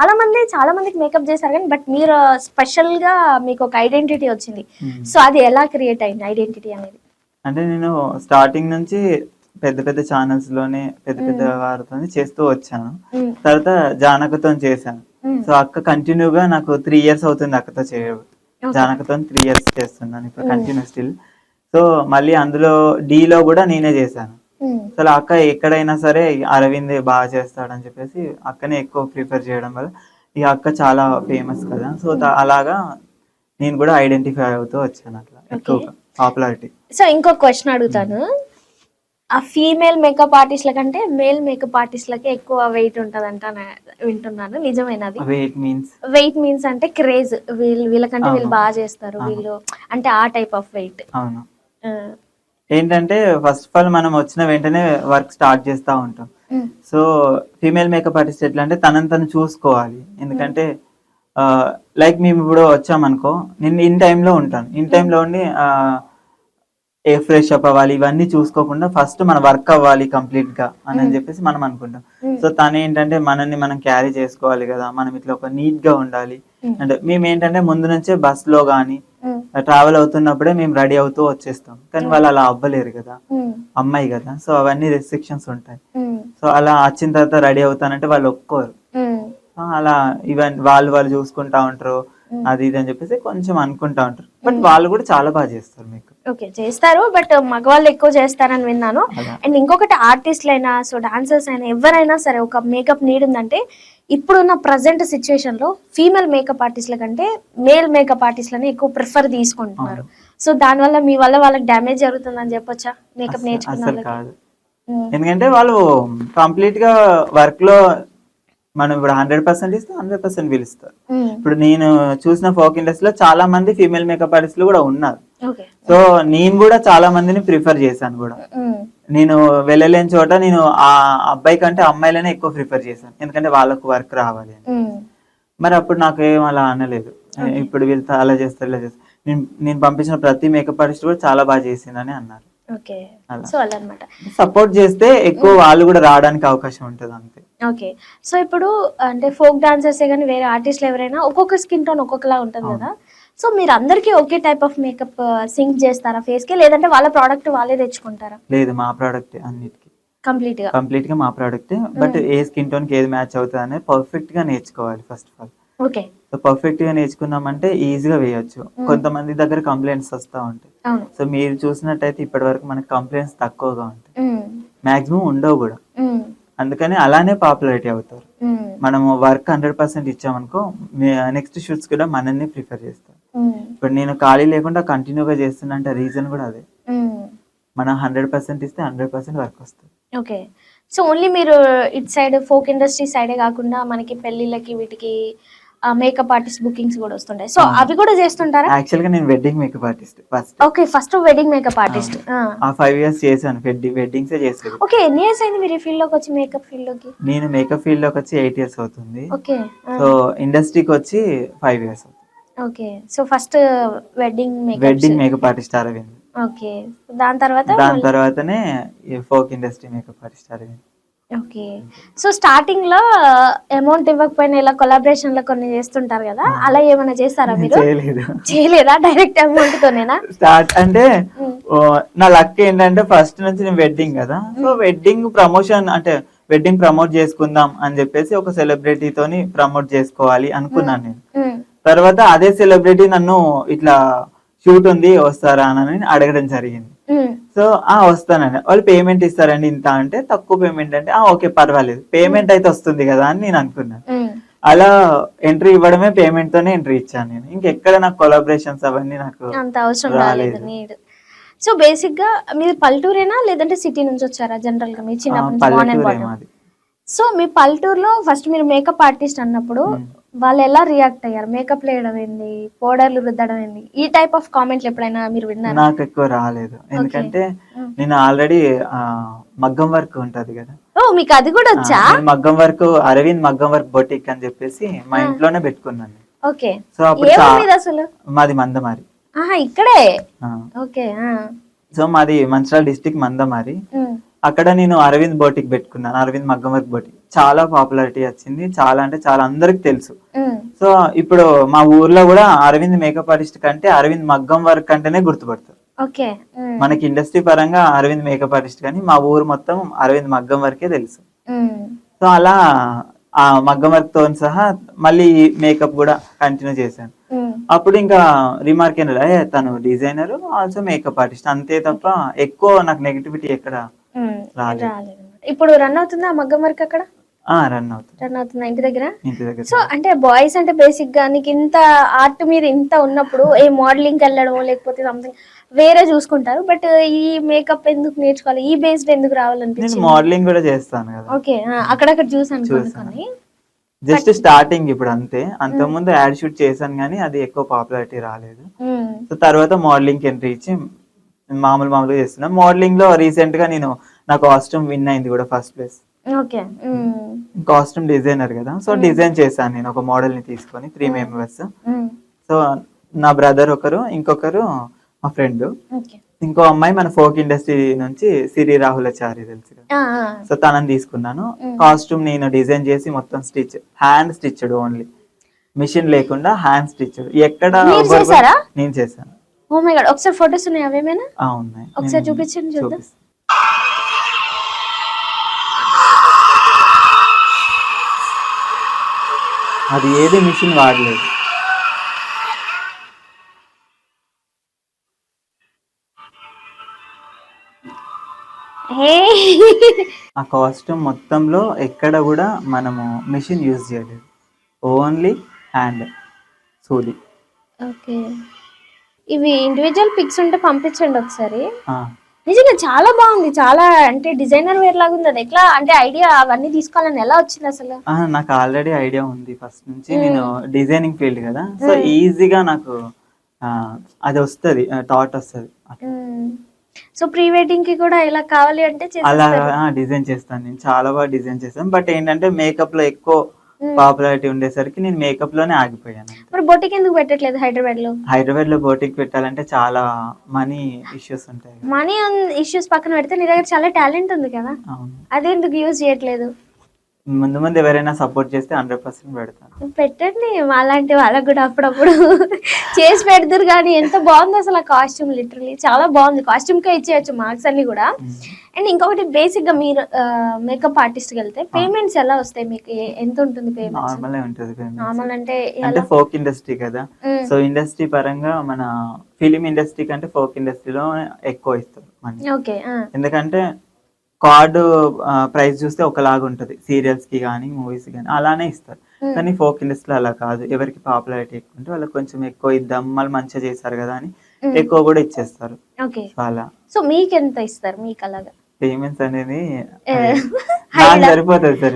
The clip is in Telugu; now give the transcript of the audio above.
చాలా మంది చాలా మందికి మేకప్ చేశారు కానీ బట్ మీరు స్పెషల్గా మీకు ఒక ఐడెంటిటీ వచ్చింది. సో అది ఎలా క్రియేట్ అయింది ఐడెంటిటీ అనేది అంటే నేను స్టార్టింగ్ నుంచి పెద్ద పెద్ద ఛానల్స్లోనే పెద్ద పెద్ద వారితో చేస్తూ వచ్చాను మ్మ్. తర్వాత జానకతో చేశాను. సో అక్క కంటిన్యూగా నాకు త్రీ ఇయర్స్ అవుతుంది అక్కతో చేయ Okay. జానకతో త్రీ ఇయర్స్ చేస్తున్నాను ఇప్పుడు కంటిన్యూ స్టిల్ సో మళ్ళీ అందులో D లో కూడా నేనే చేశాను. అసలు అక్క ఎక్కడైనా సరే అరవింద్ బాగా చేస్తాడని చెప్పేసి అక్కనే ఎక్కువ ప్రిఫర్ చేయడం వల్ల ఈ అక్క చాలా ఫేమస్ కదా. సో అలాగా నేను కూడా ఐడెంటిఫై అవుతూ వచ్చాను అట్లా. ఎక్కువగా పాపులారిటీ సో ఇంకో క్వశ్చన్ అడుగుతాను. ఆ ఫీమేల్ మేకప్ ఆర్టిస్ట్ల కంటే మేల్ మేకప్ ఆర్టిస్ట్లకి ఎక్కువ వెయిట్ ఉంటదంట వింటున్నాను. నిజమేనది? వెయిట్ మీన్స్ వెయిట్ మీన్స్ అంటే క్రేజ్ వీళ్ళు వీళ్ళకంటే వీళ్ళు. బాగా చేస్తారు. వీళ్ళు అంటే ఆ టైప్ ఆఫ్ వెయిట్ అవును. ఏంటంటే ఫస్ట్ ఆఫ్ ఆల్ మనం వచ్చిన వెంటనే వర్క్ స్టార్ట్ చేస్తూ ఉంటాం. సో ఫీమేల్ మేకప్ ఆర్టిస్ట్ ఎట్లా అంటే తనని తను చూసుకోవాలి. ఎందుకంటే లైక్ మేము ఇప్పుడు వచ్చామనుకో నేను ఇన్ టైంలో ఉంటాను. ఇన్ టైంలో ఉండి ఏ ఫ్రెష్ అప్ అవ్వాలి ఇవన్నీ చూసుకోకుండా ఫస్ట్ మన వర్క్ అవ్వాలి కంప్లీట్గా అని అని చెప్పేసి మనం అనుకుంటాం. సో తను ఏంటంటే మనల్ని మనం క్యారీ చేసుకోవాలి కదా మనం ఇట్లా ఒక నీట్గా ఉండాలి. అంటే మేము ఏంటంటే ముందు నుంచే బస్లో గానీ ట్రావెల్ అవుతున్నప్పుడే మేము రెడీ అవుతూ వచ్చేస్తాం. కానీ వాళ్ళు అలా అవ్వలేరు కదా. అమ్మాయి కదా. సో అవన్నీ రెస్ట్రిక్షన్స్ ఉంటాయి. సో అలా వచ్చిన తర్వాత రెడీ అవుతానంటే వాళ్ళు ఒప్పుకోరు. అలా ఈవెన్ వాళ్ళు వాళ్ళు చూసుకుంటా ఉంటారు అది ఇది అని చెప్పేసి కొంచెం అనుకుంటా ఉంటారు. బట్ వాళ్ళు కూడా చాలా బాగా చేస్తారు మీకు. ఓకే చేస్తారు. బట్ మగవాళ్ళు ఎక్కువ చేస్తారని విన్నాను. అండ్ ఇంకొకటి ఆర్టిస్ట్లు అయినా సో డాన్సర్స్ అయినా ఎవరైనా సరే ఒక మేకప్ నీడ్ ఉందంటే ఇప్పుడున్న ప్రజెంట్ సిచ్యువేషన్లో ఫీమేల్ మేకప్ ఆర్టిస్ట్ల కంటే మేల్ మేకప్ ఆర్టిస్ట్లని ఎక్కువ ప్రిఫర్ తీసుకుంటున్నారు. సో దానివల్ల మీ వల్ల వాళ్ళకి డ్యామేజ్ జరుగుతుందని చెప్పొచ్చా? మేకప్ నేర్చుకున్న ఎందుకంటే వాళ్ళు కంప్లీట్గా వర్క్లో మనం ఇప్పుడు హండ్రెడ్ పర్సెంట్ ఇస్తే హండ్రెడ్ పర్సెంట్ పిలుస్తారు ఇప్పుడు నేను చూసిన ఫోక్ ఇండస్ట్రీలో చాలా మంది ఫీమేల్ మేకప్ ఆర్టిస్టులు కూడా ఉన్నారు. సో నేను కూడా చాలా మందిని ప్రిఫర్ చేశాను కూడా. నేను వెళ్ళలేని చోట నేను ఆ అబ్బాయి కంటే అమ్మాయిలనే ఎక్కువ ప్రిఫర్ చేశాను. ఎందుకంటే వాళ్ళకు వర్క్ రావాలి అని. మరి అప్పుడు నాకు ఏం అలా అనలేదు. ఇప్పుడు వీళ్ళు అలా చేస్తారు ఇలా చేస్తారు. నేను నేను పంపించిన ప్రతి మేకప్ ఆర్టిస్ట్ కూడా చాలా బాగా చేసిందని అన్నారు. సో అలా. అనమాట సపోర్ట్ చేస్తే ఎక్కువ వాళ్ళు కూడా రావడానికి అవకాశం ఉంటుంది అంతే. ఓకే. సో ఇప్పుడు అంటే ఫోక్ డాన్సర్సే కానీ వేరే ఆర్టిస్టులు ఎవరైనా ఒక్కొక్క స్కిన్ టోన్ ఒక్కొక్కలా ఉంటుంది కదా. సో మీరు అందరికీ ఒకే టైప్ ఆఫ్ మేకప్ సింక్ చేస్తారా ఫేస్కి లేదంటే వాళ్ళ ప్రోడక్ట్ వాళ్ళే తెచ్చుకుంటారా? లేదు మా ప్రోడక్ట్ అన్నిటికీ. కంప్లీట్గా కంప్లీట్గా మా ప్రోడక్ట్. బట్ ఏ స్కిన్ టోన్కి ఏది మ్యాచ్ అవుతుంది అనేది పర్ఫెక్ట్గా నేర్చుకోవాలి first of all. Okay. So పర్ఫెక్ట్గా నేర్చుకున్నామంటే ఈజీగా వేయొచ్చు. కొంతమంది దగ్గర కంప్లైంట్స్ వస్తూ ఉంటాయి. సో మీరు చూసినట్టయితే ఇప్పటి వరకు మనకి కంప్లైంట్స్ తక్కువగా ఉంటాయి. మాక్సిమం ఉండవు కూడా. అందుకని అలానే పాపులారిటీ అవుతారు. మనము వర్క్ హండ్రెడ్ పర్సెంట్ ఇచ్చామనుకో నెక్స్ట్ షూట్స్ కూడా మనల్ని ప్రిఫర్ చేస్తారు. ఇప్పుడు నేను ఖాళీ లేకుండా కంటిన్యూగా చేస్తున్నా అంటే రీజన్ కూడా అదే. మనం హండ్రెడ్ పర్సెంట్ ఇస్తే హండ్రెడ్ పర్సెంట్ వర్క్ వస్తుంది. ఓకే. సో ఓన్లీ మీరు ఇటు సైడ్ ఫోక్ ఇండస్ట్రీ సైడే కాకుండా మనకి పెళ్ళిళ్ళకి వీటికి మేకప్ ఆర్టిస్ట్ బుకింగ్స్ కూడా వస్తుంటాయి. సో అవి కూడా చేస్తుంటారా? యాక్చువల్గా నేను wedding makeup artist first okay first wedding makeup artist ఆ. ఫైవ్ ఇయర్స్ చేశాను. వెడ్డింగ్ వెడ్డింగ్స్ చేసేది. ఓకే ఎన్ని ఇయర్స్ అయింది మీరు ఫీల్డ్లోకి వచ్చి మేకప్ ఫీల్డ్లోకి నేను మేకప్ ఫీల్డ్లోకి వచ్చి ఎయిట్ ఇయర్స్ అవుతుంది. ఓకే సో ఇండస్ట్రీకి వచ్చి ఫైవ్ ఇయర్స్ అవుతుంది. Okay so first wedding makeup wedding makeup artist Aravind okay దాని తర్వాత దాని తర్వాతనే folk industry makeup artist Aravind okay. So స్టార్టింగ్లో అమౌంట్ ఇవ్వకపోయినా ఇలా కొలాబరేషన్లో కొన్ని చేస్తుంటారు కదా అలా ఏమైనా చేస్తారా మీరు? చేయలేదు. చేయలేదా డైరెక్ట్ అమౌంట్ తోనేనా? స్టార్ట్ అంటే నా లక్ ఏంటంటే ఫస్ట్ నుంచి నేను వెడ్డింగ్ కదా సో వెడ్డింగ్ ప్రమోషన్ అంటే వెడ్డింగ్ ప్రమోట్ చేసుకుందాం అని చెప్పేసి ఒక సెలబ్రిటీతోని ప్రమోట్ చేసుకోవాలి అనుకున్నాను నేను. తర్వాత అదే సెలబ్రిటీ నన్ను ఇట్లా షూట్ ఉంది వస్తారా అని అడగడం జరిగింది. సో ఆ వస్తానండి వాళ్ళు పేమెంట్ ఇస్తారండి ఇంత అంటే తక్కువ పేమెంట్ అంటే ఆ ఓకే పర్వాలేదు. పేమెంట్ అయితే వస్తుంది కదా అని నేను అనుకున్నాను. ఉమ్. అలా ఎంట్రీ ఇవ్వడమే పేమెంట్ తోనే ఎంట్రీ ఇచ్చాను నేను. ఇంకెక్కడ నాకు కొలాబరేషన్స్ అవన్నీ నాకు అంత అవసరం రాలేదు సో బేసిక్గా మీరు పల్లెటూరేనా లేదంటే సిటీ నుంచి వచ్చారా జనరల్గా? మీ చిన్నప్పటి సో మీ పల్లెటూరులో ఫస్ట్ మీరు మేకప్ ఆర్టిస్ట్ అన్నప్పుడు వాళ్ళు ఎలా రియాక్ట్ అయ్యారు? మేకప్ వేయడం ఏంది? పౌడర్లు రుద్దడం ఏంది? ఈ టైప్ ఆఫ్ కామెంట్లు ఎప్పుడైనా మీరు విన్నారా? నాకు ఎక్కువ రాలేదు. ఎందుకంటే. నేను ఆల్రెడీ మగ్గం వర్క్ ఉంటది కదా. ఓ మీకు అది కూడా వచ్చా? నేను మగ్గం వర్క్ అరవింద్ మగ్గం వర్క్ బొటిక్ అని చెప్పేసి మా ఇంట్లోనే పెట్టుకున్నాను నేను. ఓకే. సో అప్పుడు చా- అసలు? మాది మందమారి. ఆహా ఇక్కడే? ఆ. ఓకే ఆ. సో మాది మంచిర్యాల డిస్టిక్ మందమారి. ఉమ్, అక్కడ నేను అరవింద్ బోటిక్ పెట్టుకున్నాను. అరవింద్ మగ్గం వర్క్ బోటిక్ చాలా పాపులారిటీ వచ్చింది. చాలా అంటే చాలా అందరికి తెలుసు. సో ఇప్పుడు మా ఊర్లో కూడా అరవింద్ మేకప్ ఆర్టిస్ట్ కంటే అరవింద్ మగ్గం వర్క్ అంటేనే గుర్తుపడతారు. మనకి ఇండస్ట్రీ పరంగా అరవింద్ మేకప్ ఆర్టిస్ట్ కానీ మా ఊరు మొత్తం అరవింద్ మగ్గం వర్కే తెలుసు. సో అలా ఆ మగ్గం వర్క్తో సహా మళ్ళీ మేకప్ కూడా కంటిన్యూ చేశాను. అప్పుడు ఇంకా రిమార్క్ ఏంటంటే "ఏ, తను డిజైనర్ ఆల్సో మేకప్ ఆర్టిస్ట్ అంతే తప్ప ఎక్కువ నాకు నెగిటివిటీ ఎక్కడ రాలేదు. ఇప్పుడు రన్ అవుతుందా మగ్గం వర్క్ అక్కడ? రన్ అవుతుంది. రన్ అవుతుందా? ఇంటి దగ్గర? ఇంటి దగ్గర. సో అంటే బాయ్స్ అంటే బేసిక్గా నీకు ఇంత ఆర్ట్ మీద ఇంత ఉన్నప్పుడు ఏ మోడలింగ్ వెళ్ళడం లేకపోతే సంథింగ్ వేరే చూసుకుంటారు. బట్ ఈ మేకప్ ఎందుకు నేర్చుకోవాలి? ఈ బేస్డ్ ఎందుకు నేను రావాలనిపించింది మోడలింగ్ కూడా చేస్తాను కదా. ఓకే అక్కడక్కడ చూసాను కొన్ని. జస్ట్ స్టార్టింగ్ ఇప్పుడు అంతే. అంతకుముందు యాడ్ షూట్ చేశాను కానీ అది ఎక్కువ పాపులారిటీ రాలేదు. సో తర్వాత మోడలింగ్ ఎంట్రీ ఇచ్చి మామూలు మామూలుగా చేస్తున్నా. మోడలింగ్లో రీసెంట్గా నేను నా కాస్ట్యూమ్ విన్ అయింది కూడా ఫస్ట్ ప్లేస్ కాస్ట్యూమ్ డిజైనర్ కదా. సో డిజైన్ చేశాను నేను ఒక మోడల్ని తీసుకొని త్రీ మెంబర్స్ సో నా బ్రదర్ ఒకరు ఇంకొకరు మా ఫ్రెండ్ ఓకే. ఇంకో అమ్మాయి మన ఫోక్ ఇండస్ట్రీ నుంచి సిరి రాహులచారి తెలుసు కదా. ఆ, ఆ, సో తనని తీసుకున్నాను. కాస్ట్యూమ్ నేను డిజైన్ చేసి మొత్తం stitch hand stitched only machine లేకుండా హ్యాండ్ స్టిచ్డ్ ఎక్కడ? నేను చేశాను. ఓ మై గాడ్ ఒకసారి ఫొటోస్ ఉన్నాయి అవేమైనా ఆ, ఉన్నాయి. ఒకసారి చూపించండి చూద్దాం. అది ఏది మిషన్ వాడలేదు. ఆ కాస్ట్యూమ్ మొత్తంలో ఎక్కడ కూడా మనము మిషన్ యూజ్ చేయలేదు. ఓన్లీ హ్యాండ్ సూది. ఓకే. ఇవి ఇండివిజువల్ పిక్స్ ఉంటే పంపించండి ఒకసారి. నిజంగా చాలా బాగుంది. చాలా అంటే డిజైనర్ వేర్ లాగా ఉంది. అది ఎట్లా? అంటే ఐడియా అవన్నీ తీసుకోవాలని ఎలా వచ్చింది అసలు? ఆ, నాకు ఆల్రెడీ ఐడియా ఉంది ఫస్ట్ నుంచి. నేను డిజైనింగ్ ఫీల్డ్ కదా. సో ఈజీగా నాకు ఆ, అది వస్తుంది థాట్ వస్తుంది. సో ప్రీ వెడ్డింగ్కి కూడా ఇలా కావాలి అంటే అలా చేసేస్తారు. డిజైన్ చేస్తాను. నేను చాలా బాగా డిజైన్ చేస్తాను. బట్ ఏంటంటే మేకప్లో ఎక్కువ. పాపులారిటీ ఉండేసరికి నేను మేకప్లోనే ఆగిపోయాను. మరి బొటిక్ ఎందుకు పెట్టట్లేదు హైదరాబాద్లో హైదరాబాద్లో బోటిక్ పెట్టాలంటే చాలా మనీ ఇష్యూస్ ఉంటాయి. మనీ ఇష్యూస్ పక్కన పెడితే నీ దగ్గర చాలా టాలెంట్ ఉంది కదా. అదెందుకు యూజ్ చేయట్లేదు? ముందు ముందు ఎవరైనా సపోర్ట్ చేస్తే హండ్రెడ్ పర్సెంట్ పెడతాను. పెట్టండి అలాంటి వాళ్ళకి కూడా అప్పుడప్పుడు. చేసి పెడతారు కానీ ఎంత బాగుంది అసలు ఆ కాస్ట్యూమ్ లిటరలీ చాలా బాగుంది. కాస్ట్యూమ్ కే ఇచ్చేయచ్చు మార్క్స్ అన్ని కూడా. అండ్ ఇంకొకటి బేసిక్గా మీరు మేకప్ ఆర్టిస్ట్ వెళ్తే పేమెంట్స్ ఎలా వస్తాయి మీకు? ఎంత ఉంటుంది పేమెంట్స్ నార్మల్ ఉంటుంది. నార్మల్ అంటే అంటే ఫోక్ ఇండస్ట్రీ కదా. సో ఇండస్ట్రీ పరంగా మన ఫిలిం ఇండస్ట్రీ కంటే ఫోక్ ఇండస్ట్రీలో ఎక్కువ ఇస్తారు ఓకే ఎందుకంటే కార్డు ప్రైస్ చూస్తే ఒకలాగా ఉంటుంది. సీరియల్స్కి కానీ మూవీస్ కానీ అలానే ఇస్తారు. కానీ ఫోక్ ఇండస్ట్రీలో అలా కాదు. ఎవరికి పాపులారిటీ ఎక్కువ ఉంటే వాళ్ళకి కొంచెం ఎక్కువ ఇద్దాం మళ్ళీ మంచిగా చేశారు కదా అని. ఎక్కువ కూడా ఇచ్చేస్తారు. అలా. సో మీకు ఎంత ఇస్తారు? మీకు అలాగా పేమెంట్స్ అనేది? సరిపోతుంది సార్